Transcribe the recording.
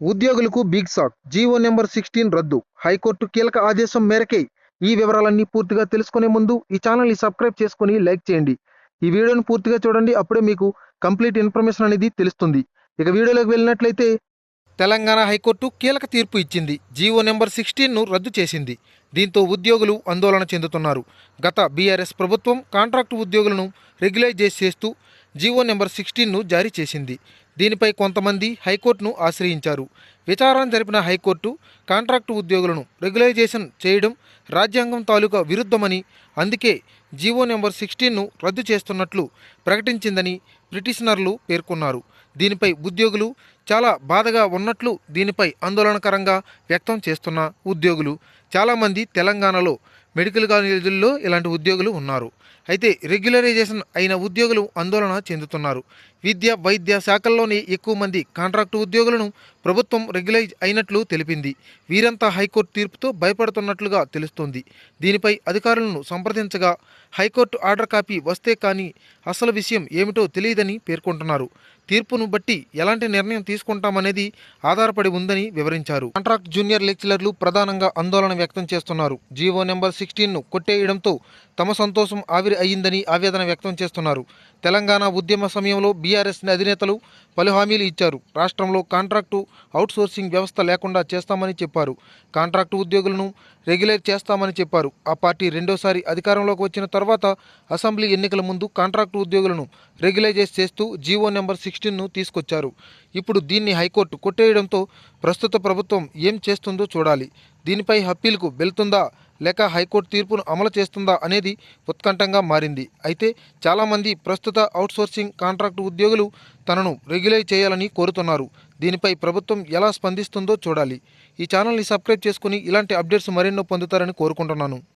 ఉద్యోగులకు big shock G O number sixteen రద్దు. High court కీలక ఆదేశం మేరకే ఈ వివరాలన్నీ పూర్తిగా తెలుసుకునే ముందు ఈ ఛానల్ని సబ్స్క్రైబ్ చేసుకుని లైక్ చేయండి. ఈ వీడియోని పూర్తిగా చూడండి. అప్పుడే మీకు కంప్లీట్ ఇన్ఫర్మేషన్ అనేది తెలుస్తుంది. ఇక వీడియోలోకి వెళ్ళినట్లయితే తెలంగాణ హైకోర్టు కీలక తీర్పు ఇచ్చింది. జీవో నెంబర్ సిక్స్టీన్ను రద్దు చేసింది. దీంతో ఉద్యోగులు ఆందోళన చెందుతున్నారు. గత బీఆర్ఎస్ ప్రభుత్వం కాంట్రాక్టు ఉద్యోగులను రెగ్యులైజ్ చేస్తూ జీవో నెంబర్ సిక్స్టీన్ను జారీ చేసింది. దీనిపై కొంతమంది హైకోర్టును ఆశ్రయించారు. విచారణ జరిపిన హైకోర్టు కాంట్రాక్టు ఉద్యోగులను రెగ్యులైజేషన్ చేయడం రాజ్యాంగం తాలూకా విరుద్ధమని అందుకే జీవో నెంబర్ సిక్స్టీన్ను రద్దు చేస్తున్నట్లు ప్రకటించిందని పిటిషనర్లు పేర్కొన్నారు. దీనిపై ఉద్యోగులు చాలా బాధగా ఉన్నట్లు దీనిపై ఆందోళనకరంగా వ్యక్తం చేస్తున్న ఉద్యోగులు చాలామంది తెలంగాణలో మెడికల్ కాలేజీల్లో ఇలాంటి ఉద్యోగులు ఉన్నారు. అయితే రెగ్యులరైజేషన్ అయిన ఉద్యోగులు ఆందోళన చెందుతున్నారు. విద్య వైద్య శాఖల్లోనే ఎక్కువ మంది కాంట్రాక్టు ఉద్యోగులను ప్రభుత్వం రెగ్యులైజ్ అయినట్లు తెలిపింది. వీరంతా హైకోర్టు తీర్పుతో భయపడుతున్నట్లుగా తెలుస్తోంది. దీనిపై అధికారులను సంప్రదించగా హైకోర్టు ఆర్డర్ కాపీ వస్తే కానీ అసలు విషయం ఏమిటో తెలియదని పేర్కొంటున్నారు. తీర్పును బట్టి ఎలాంటి నిర్ణయం తీసుకుంటామనేది ఆధారపడి ఉందని వివరించారు. కాంట్రాక్ట్ జూనియర్ లెక్చరర్లు ప్రధానంగా ఆందోళన వ్యక్తం చేస్తున్నారు. జీవో నెంబర్ సిక్స్టీన్ను కొట్టేయడంతో తమ సంతోషం ఆవిరి అయ్యిందని ఆవేదన వ్యక్తం చేస్తున్నారు. తెలంగాణ ఉద్యమ సమయంలో బీఆర్ఎస్ అధినేతలు పలు హామీలు ఇచ్చారు. రాష్ట్రంలో కాంట్రాక్టు అవుట్సోర్సింగ్ వ్యవస్థ లేకుండా చేస్తామని చెప్పారు. కాంట్రాక్టు ఉద్యోగులను రెగ్యులేట్ చేస్తామని చెప్పారు. ఆ పార్టీ రెండోసారి అధికారంలోకి వచ్చిన తర్వాత అసెంబ్లీ ఎన్నికల ముందు కాంట్రాక్టు ఉద్యోగులను రెగ్యులైజేస్ చేస్తూ జీవో నెంబర్ సిక్స్టీన్ను తీసుకొచ్చారు. ఇప్పుడు దీన్ని హైకోర్టు కొట్టేయడంతో ప్రస్తుత ప్రభుత్వం ఏం చేస్తుందో చూడాలి. దీనిపై అప్పీల్కు వెళ్తుందా? లేక హైకోర్టు తీర్పును అమలు చేస్తుందా అనేది ఉత్కంఠంగా మారింది. అయితే చాలామంది ప్రస్తుత అవుట్సోర్సింగ్ కాంట్రాక్టు ఉద్యోగులు తనను రెగ్యులైజ్ చేయాలని కోరుతున్నారు. దీనిపై ప్రభుత్వం ఎలా స్పందిస్తుందో చూడాలి. ఈ ఛానల్ని సబ్స్క్రైబ్ చేసుకుని ఇలాంటి అప్డేట్స్ మరెన్నో పొందుతారని కోరుకుంటున్నాను.